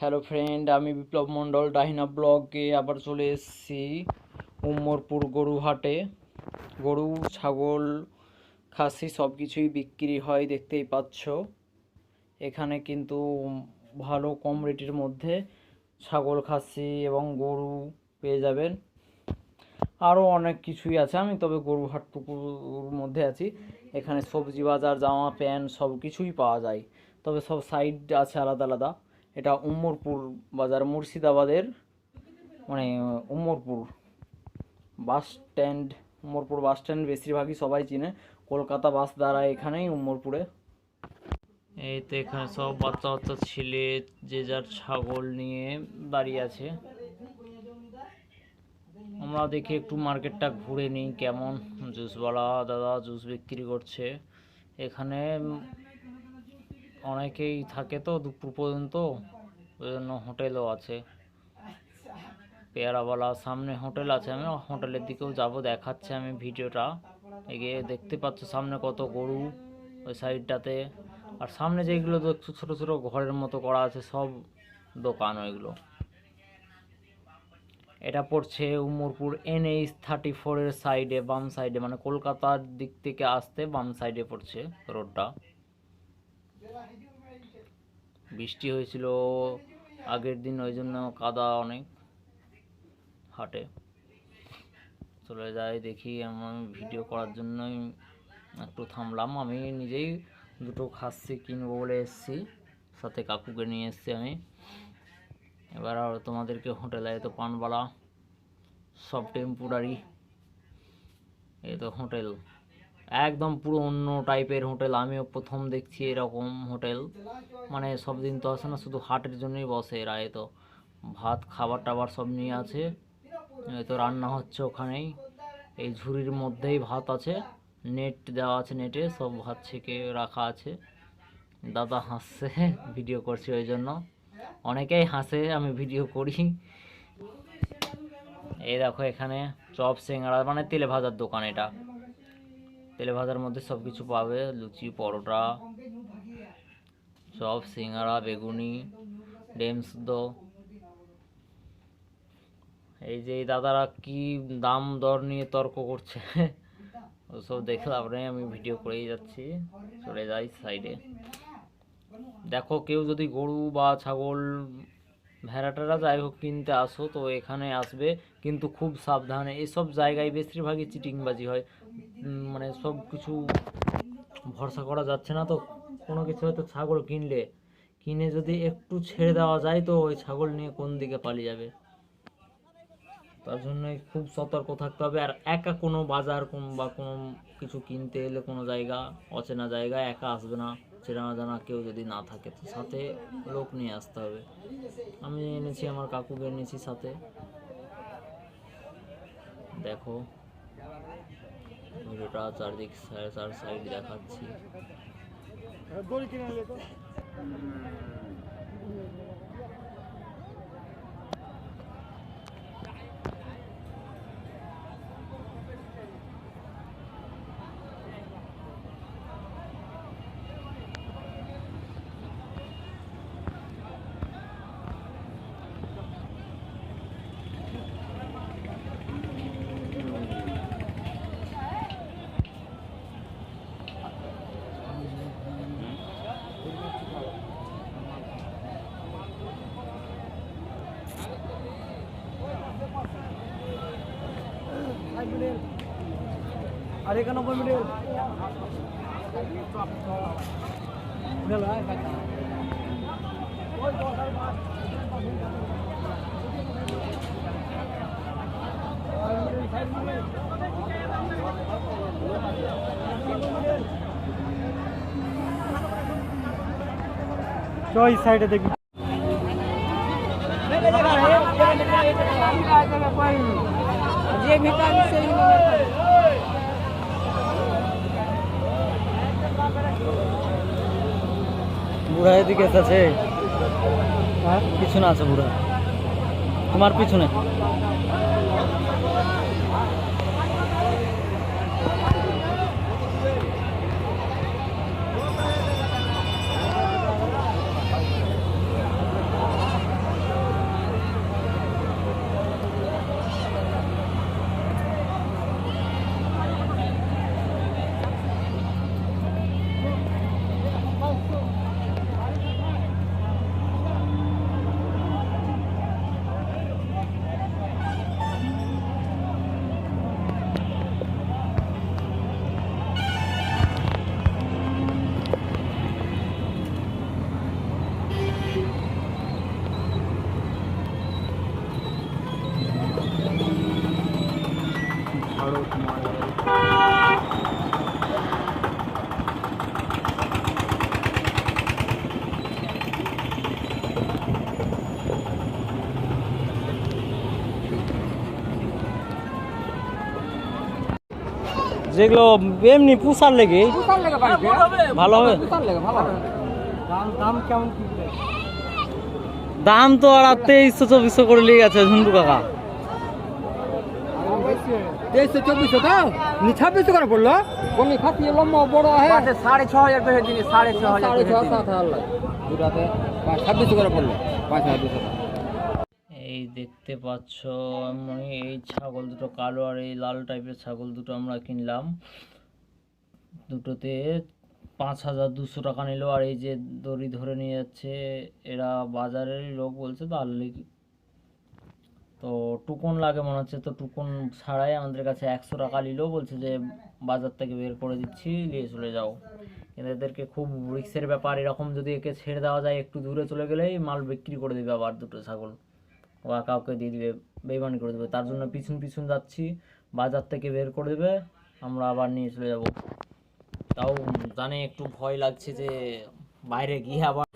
Hello friend আমি বিপ্লব মণ্ডল, ডাহিনা ব্লগে আবার চলে এসেছি উমরপুর গরু হাটে গরু, ছাগল, খাসি সব কিছুই বিক্রি হয়, দেখতেই পাচ্ছ। এখানে কিন্তু ভালো কম রেটের মধ্যে ছাগল, খাসি এবং গরু পেয়ে যাবেন। আরও অনেক কিছুই আছে, আমি তবে গরু হাটটুকুর মধ্যে আছি। এখানে সবজি বাজার, জামা, প্যান্ট সব কিছুই পাওয়া যায়। তবে সব সাইড আছে আলাদা আলাদা। এটা উমরপুর বাজার, মুর্শিদাবাদের মানে Umarpur bus stand Umarpur bus stand বেশিরভাগই সবাই চিনে। কলকাতা বাস দাঁড়ায় এখানেই উমরপুরে এই তো এখানে সব বাচ্চা বাচ্চা ছেলে, যে যার ছাগল নিয়ে দাঁড়িয়ে আছে। আমরা দেখি একটু মার্কেটটা ঘুরে নিই কেমন। জুসওয়ালা দাদা জুস বিক্রি করছে। এখানে অনেকেই থাকে তো দুপুর পর্যন্ত, ওই জন্য হোটেলও আছে। পেয়ারাওয়ালা সামনে হোটেল আছে, আমি হোটেলের দিকেও যাব, দেখাচ্ছে আমি ভিডিওটা। এগিয়ে দেখতে পাচ্ছ সামনে কত গরু ওই সাইডটাতে। আর সামনে যেগুলো দেখছ ছোট ছোট ঘরের মতো করা আছে, সব দোকান ওইগুলো। এটা পড়ছে উমরপুর এনএইচ থার্টি ফোরের সাইডে, বাম সাইডে মানে কলকাতার দিক থেকে আসতে বাম সাইডে পড়ছে রোডটা। বৃষ্টি হয়েছিল আগের দিন, ওই জন্য কাদা অনেক হাটে। চলে যাই দেখি, আমার ভিডিও করার জন্যই একটু থামলাম। আমি নিজেই দুটো খাসি কিনবো বলে এসেছি, সাথে কাকুকে নিয়ে এসেছি আমি। এবার আর তোমাদেরকে হোটেলে তো পানবালা, সব টেম্পোরারি, এই তো হোটেল। একদম পুরো অন্য টাইপের হোটেল। আমিও প্রথম দেখছি এরকম হোটেল। মানে সব দিন তো আসে না, শুধু হাটের জন্যই বসে এরা এই তো। ভাত, খাবার টাবার সব নিয়ে আছে। এই তো রান্না হচ্ছে ওখানেই। এই ঝুড়ির মধ্যেই ভাত আছে। নেট দেওয়া আছে নেটে, সব ভাত ছেঁকে রাখা আছে। দাদা হাসছে, ভিডিও করছি ওই জন্য। অনেকেই হাসে, আমি ভিডিও করি। এই দেখো এখানে চপ, সিঙ্গাড়া মানে তেলে ভাজার দোকান এটা। তেলে ভাজার মধ্যে সব কিছু পাবে, লুচি, পরোটা চপ সিঙ্গাড়া, বেগুনি, ডিম এই যে দাদারা কি দাম দর নিয়ে তর্ক করছে, ওসব দেখে নেই আমি ভিডিও করেই যাচ্ছি, চলে যাই সাইডে দেখো, কেউ যদি গরু বা ছাগল, ভেড়াটারা যাই হোক কিনতে আসো, তো এখানে আসবে, কিন্তু খুব সাবধানে। এসব জায়গায় বেশিরভাগই চিটিংবাজি হয়। মানে সব কিছু ভরসা করা যাচ্ছে না তো। কোনো কিছু হয়তো ছাগল কিনলে। কিনে যদি একটু ছেড়ে দেওয়া যায় তো ওই ছাগল নিয়ে কোন দিকে পালিয়ে যাবে? তার জন্যই খুব সতর্ক থাকতে হবে। আর একা কোনো বাজার কোন বা কোনো কিছু কিনতে এলে কোনো জায়গা, অচেনা জায়গায় একা আসবে না, চেনা জানা কেউ যদি না থাকে তো সাথে লোক নিয়ে আসতে হবে। আমি এনেছি আমার কাকুকে এনেছি সাথে। দেখো। ভিডিওটা চারদিক সাড়ে চার সাইড দেখাচ্ছি। আর একানব্বই মিনিট ওই সাইডে দেখি जे भेटा से বুড়া এদিকে আছে পিছনে আছে বুড়া। তোমার পিছনে? যেগুলো এমনি পুষার লেগে ভালো হবে। দাম তো আর তেইশশো চব্বিশশো করে লেগে আছে ঝুন্টু কাকা। তেইশশো চব্বিশশো দাও। নি ছাব্বিশশো করে পড়ল বলি খাসি লম্বা বড় আছে সাড়ে ছ হাজার টাকা জিনিস সাড়ে ছ হাজার সাড়ে ছ সাত হাজার দুটাতে ছাব্বিশশো করে পড়ল পাঁচ হাজার দুশো এই দেখতে পাচ্ছ আমি এই ছাগল দুটো কালো আর এই লাল টাইপের ছাগল দুটো আমরা কিনলাম। দুটোতে পাঁচ হাজার দুশো টাকা নিল আর এই যে দড়ি ধরে নিয়ে যাচ্ছে এরা বাজারের লোক বলছে তো আল্লি তো টুকন লাগে মনে হচ্ছে, তো টুকন ছাড়াই আমাদের কাছে একশো টাকা নিল বলছে যে, বাজার থেকে বের করে দিচ্ছি, নিয়ে চলে যাও। কিন্তু এদেরকে খুব রিক্সের ব্যাপার, এরকম যদি একে ছেড়ে দেওয়া যায়, একটু দূরে চলে গেলেই মাল বিক্রি করে দেবে আবার দুটো ছাগল। বা কাউকে দিয়ে দিবে, বেইমানি করে দেবে। তার জন্য পিছন পিছন যাচ্ছি, বাজার থেকে বের করে দেবে, আমরা আবার নিয়ে চলে যাব। তাও জানে একটু ভয় লাগছে যে, বাইরে গিয়ে আবার